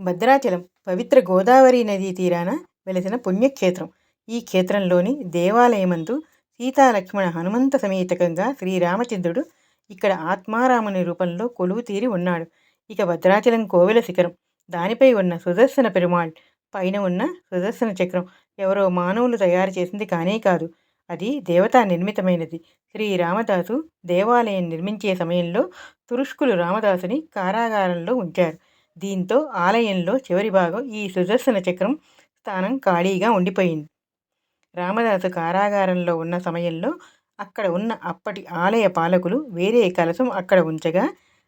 భద్రాచలం పవిత్ర గోదావరి నదీ తీరాన వెలసిన పుణ్యక్షేత్రం. ఈ క్షేత్రంలోని దేవాలయమందు సీతాలక్ష్మణ హనుమంత సమేతకంగా శ్రీరామచంద్రుడు ఇక్కడ ఆత్మారాముని రూపంలో కొలువు తీరి ఉన్నాడు. ఇక భద్రాచలం కోవెల శిఖరం. దానిపై ఉన్న సుదర్శన పెరుమాళ్ పైన ఉన్న సుదర్శన చక్రం ఎవరో మానవులు తయారు చేసింది కానే కాదు. అది దేవతా నిర్మితమైనది. శ్రీ రామదాసు దేవాలయం నిర్మించే సమయంలో తురుష్కులు రామదాసుని కారాగారంలో ఉంచారు. దీంతో ఆలయంలో చివరి భాగం ఈ సుదర్శన చక్రం స్థానం ఖాళీగా ఉండిపోయింది. రామదాసు కారాగారంలో ఉన్న సమయంలో అక్కడ ఉన్న అప్పటి ఆలయ పాలకులు వేరే కలశం అక్కడ ఉంచగా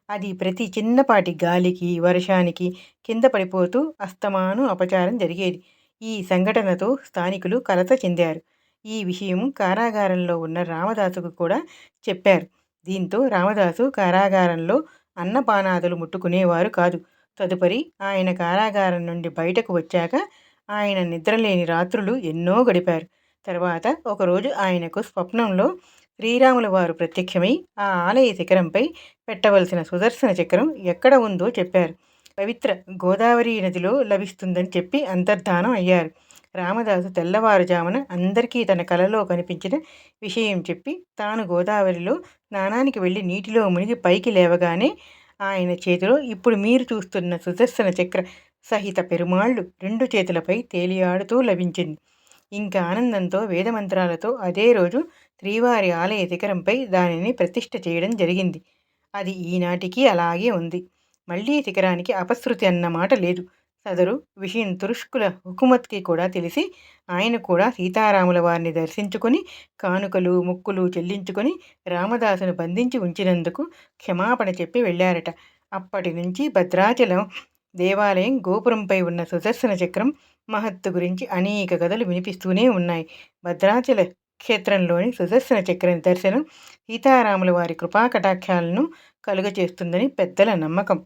అది ప్రతి చిన్నపాటి గాలికి వర్షానికి కింద పడిపోతూ అస్తమాను అపచారం జరిగేది. ఈ సంఘటనతో స్థానికులు కలత చెందారు. ఈ విషయం కారాగారంలో ఉన్న రామదాసుకు కూడా చెప్పారు. దీంతో రామదాసు కారాగారంలో అన్నపానాదులు ముట్టుకునేవారు కాదు. తదుపరి ఆయన కారాగారం నుండి బయటకు వచ్చాక ఆయన నిద్రలేని రాత్రులు ఎన్నో గడిపారు. తర్వాత ఒకరోజు ఆయనకు స్వప్నంలో శ్రీరాముల వారు ప్రత్యక్షమై ఆ ఆలయ శిఖరంపై పెట్టవలసిన సుదర్శన చక్రం ఎక్కడ ఉందో చెప్పారు. పవిత్ర గోదావరి నదిలో లభిస్తుందని చెప్పి అంతర్ధానం అయ్యారు. రామదాసు తెల్లవారుజామున అందరికీ తన కలలో కనిపించిన విషయం చెప్పి తాను గోదావరిలో స్నానానికి వెళ్ళి నీటిలో మునిగి పైకి లేవగానే ఆయన చేతిలో ఇప్పుడు మీరు చూస్తున్న సుదర్శన చక్ర సహిత పెరుమాళ్ళు రెండు చేతులపై తేలియాడుతూ లభించింది. ఇంకా ఆనందంతో వేదమంత్రాలతో అదే రోజు శ్రీవారి ఆలయ శిఖరంపై దానిని ప్రతిష్ఠ చేయడం జరిగింది. అది ఈనాటికి అలాగే ఉంది. మళ్ళీ శిఖరానికి అపశృతి అన్న మాట లేదు. సదరు విషయం తురుష్కుల హుకుమత్కి కూడా తెలిసి ఆయన కూడా సీతారాముల వారిని దర్శించుకొని కానుకలు ముక్కులు చెల్లించుకొని రామదాసును బంధించి ఉంచినందుకు క్షమాపణ చెప్పి వెళ్ళారట. అప్పటి నుంచి భద్రాచలం దేవాలయం గోపురంపై ఉన్న సుదర్శన చక్రం మహత్తు గురించి అనేక కథలు వినిపిస్తూనే ఉన్నాయి. భద్రాచల క్షేత్రంలోని సుదర్శన చక్రం దర్శనం సీతారాముల వారి కృపాకటాక్షాలను కలుగచేస్తుందని పెద్దల నమ్మకం.